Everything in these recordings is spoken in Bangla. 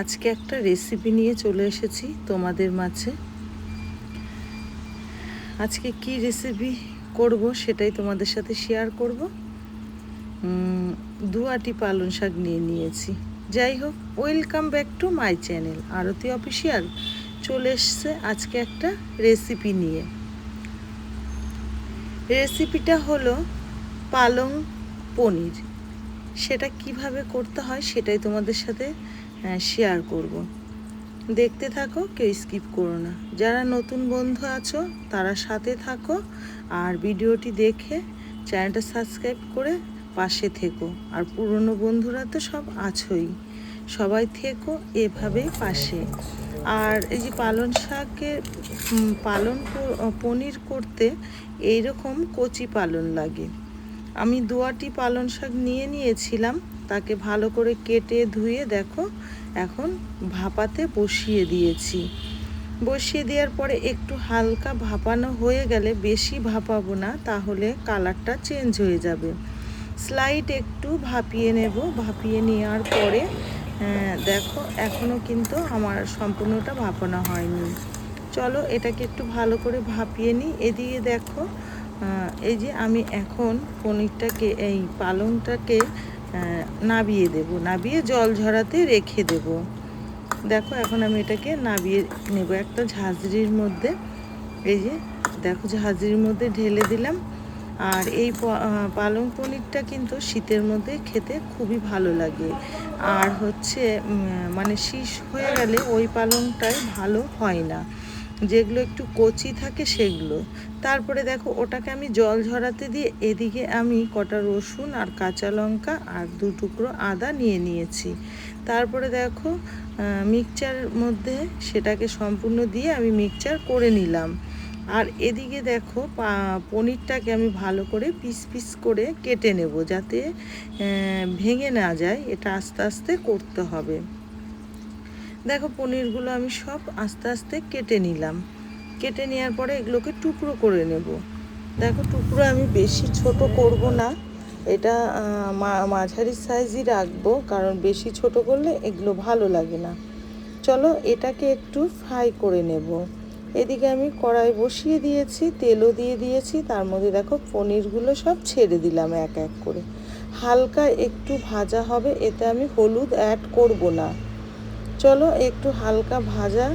আজকে একটা রেসিপি নিয়ে চলে এসেছি তোমাদের মাঝে। আজকে কি রেসিপি করব সেটাই তোমাদের সাথে শেয়ার করব। দু আটি পালং শাক নিয়ে নিয়েছি। যাই হোক welcome back to my channel Arati official চলে এসছে আজকে একটা রেসিপি নিয়ে। রেসিপিটা হলো পালং পনির। সেটা কীভাবে করতে হয় সেটাই তোমাদের সাথে শেয়ার করব। দেখতে থাকো, কেউ স্কিপ করো না। যারা নতুন বন্ধু আছো, তারা সাথে থাকো আর ভিডিওটি দেখে চ্যানেলটা সাবস্ক্রাইব করে পাশে থেকো। আর পুরনো বন্ধুরা তো সব আছোই। সবাই থেকো এভাবেই পাশে। আর এই যে পালন শাকে পালন পনির করতে এইরকম কচি পালন লাগে। আমি দুয়াটি পালন শাক নিয়ে নিয়েছিলাম। তাকে ভালো করে কেটে ধুয়ে দেখো, এখন ভাপাতে বসিয়ে দিয়েছি। বসিয়ে দেওয়ার পরে একটু হালকা ভাপানো হয়ে গেলে বেশি ভাপাবো না, তাহলে কালারটা চেঞ্জ হয়ে যাবে। স্লাইড একটু ভাপিয়ে নেব। ভাপিয়ে নেওয়ার পরে দেখো এখনও কিন্তু আমার সম্পূর্ণটা ভাপানো হয়নি। চলো, এটাকে একটু ভালো করে ভাপিয়ে নিই। এদিকে দেখো এই যে আমি এখন পনিরটাকে, এই পালংটাকে নাবিয়ে দেব। নাবিয়ে জল ঝরাতে রেখে দেব। দেখো, এখন আমি এটাকে নাবিয়ে নেব। একটা ঝাঁঝরির মধ্যে, এই যে, দেখো, ঝাঁঝরির মধ্যে ঢেলে দিলাম। আর এই পালং পনিরটা কিন্তু শীতের মধ্যে খেতে খুবই ভালো লাগে। আর হচ্ছে মানে শীষ হয়ে গেলে ওই পালংটাই ভালো হয় না। যেগুলো একটু কচি থাকে সেগুলো। তারপরে দেখো, ওটাকে আমি জল ঝরাতে দিয়ে এদিকে আমি কটা রসুন আর কাঁচা লঙ্কা আর দু টুকরো আদা নিয়ে নিয়েছি। তারপরে দেখো মিক্সচারের মধ্যে সেটাকে সম্পূর্ণ দিয়ে আমি মিক্সচার করে নিলাম। আর এদিকে দেখো পনিরটাকে আমি ভালো করে পিস পিস করে কেটে নেব যাতে ভেঙে না যায়। এটা আস্তে আস্তে করতে হবে। দেখো, পনিরগুলো আমি সব আস্তে আস্তে কেটে নিলাম। কেটে নেওয়ার পরে এগুলোকে টুকরো করে নেব। দেখো, টুকরো আমি বেশি ছোট করব না। এটা মাঝারি সাইজই রাখব, কারণ বেশি ছোট করলে এগুলো ভালো লাগে না। চলো, এটাকে একটু ফ্রাই করে নেব। এদিকে আমি কড়াই বসিয়ে দিয়েছি, তেলও দিয়ে দিয়েছি, তার মধ্যে দেখো, পনিরগুলো সব ছেড়ে দিলাম এক এক করে। হালকা একটু ভাজা হবে, এতে আমি হলুদ অ্যাড করব না। চলো একটু হালকা ভাজা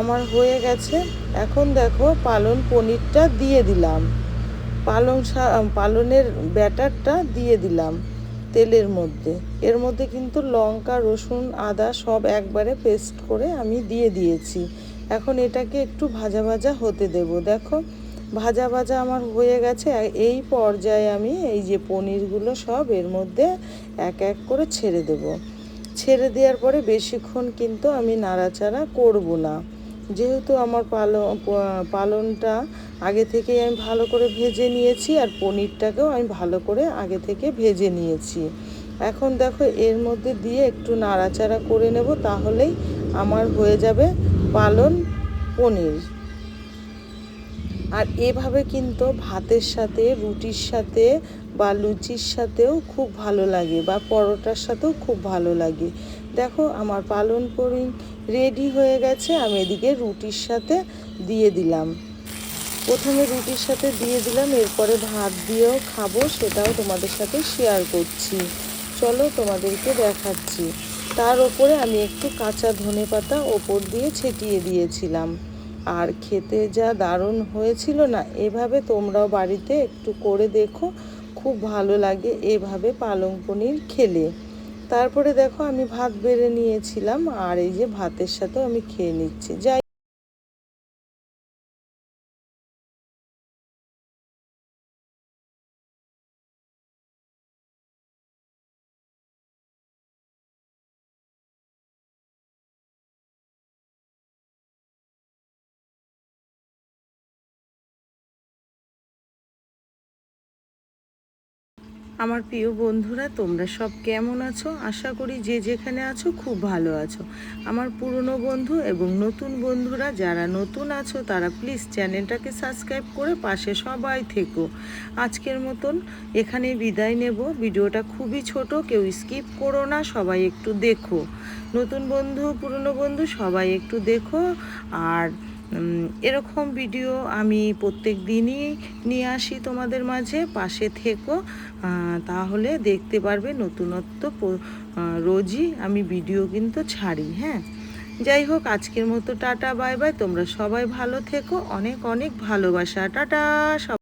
আমার হয়ে গেছে। এখন দেখো পালন পনিরটা দিয়ে দিলাম। পালং পালনের ব্যাটারটা দিয়ে দিলাম তেলের মধ্যে। এর মধ্যে কিন্তু লঙ্কা, রসুন, আদা সব একবারে পেস্ট করে আমি দিয়ে দিয়েছি। এখন এটাকে একটু ভাজা ভাজা হতে দেব। দেখো, ভাজা ভাজা আমার হয়ে গেছে। এই পর্যায়ে আমি এই যে পনিরগুলো সব এর মধ্যে এক এক করে ছেড়ে দেব। ছেড়ে দেওয়ার পরে বেশিক্ষণ কিন্তু আমি নাড়াচাড়া করব না। যেহেতু আমার পালন পালনটা আগে থেকেই আমি ভালো করে ভেজে নিয়েছি আর পনিরটাকেও আমি ভালো করে আগে থেকে ভেজে নিয়েছি। এখন দেখো এর মধ্যে দিয়ে একটু নাড়াচাড়া করে নেব তাহলেই আমার হয়ে যাবে পালন পনির। আর এভাবে কিন্তু ভাতের সাথে, রুটির সাথে বা লুচির সাথেও খুব ভালো লাগে বা পরোটার সাথেও খুব ভালো লাগে। দেখো আমার পালন পরি রেডি হয়ে গেছে, আমি এদিকে রুটির সাথে দিয়ে দিলাম। প্রথমে রুটির সাথে দিয়ে দিলাম, এরপরে ভাত দিয়েও খাব, সেটাও তোমাদের সাথে শেয়ার করছি। চলো তোমাদেরকে দেখাচ্ছি। তার ওপরে আমি একটু কাঁচা ধনে পাতা ওপর দিয়ে ছেটিয়ে দিয়েছিলাম। আর খেতে যা দারুণ হয়েছিল না, এভাবে তোমরাও বাড়িতে একটু করে দেখো। খুব ভালো লাগে এভাবে পালং পনির খেলে। তারপরে দেখো আমি ভাত বেড়ে নিয়েছিলাম, আর এই যে ভাতের সাথেও আমি খেয়ে নিচ্ছি। যাই আমার প্রিয় বন্ধুরা, তোমরা সব কেমন আছো? আশা করি যে যেখানে আছো খুব ভালো আছো। আমার পুরনো বন্ধু এবং নতুন বন্ধুরা যারা নতুন আছো, তারা প্লিজ চ্যানেলটাকে সাবস্ক্রাইব করে পাশে সবাই থেকো। আজকের মতন এখানে বিদায় নেব। ভিডিওটা খুবই ছোট, কেউ স্কিপ করো না, সবাই একটু দেখো। নতুন বন্ধু, পুরনো বন্ধু, সবাই একটু দেখো। আর এরকম ভিডিও আমি প্রত্যেক দিনই নিয়ে আসি তোমাদের মাঝে, পাশে থেকো। তাহলে দেখতে পারবে নতুনত্ব রোজই আমি ভিডিও কিন্তু ছাড়ি হ্যাঁ? যাই হোক, আজকের মতো টাটা, বাই বাই। তোমরা সবাই ভালো থেকো। অনেক অনেক ভালোবাসা। টাটা, সব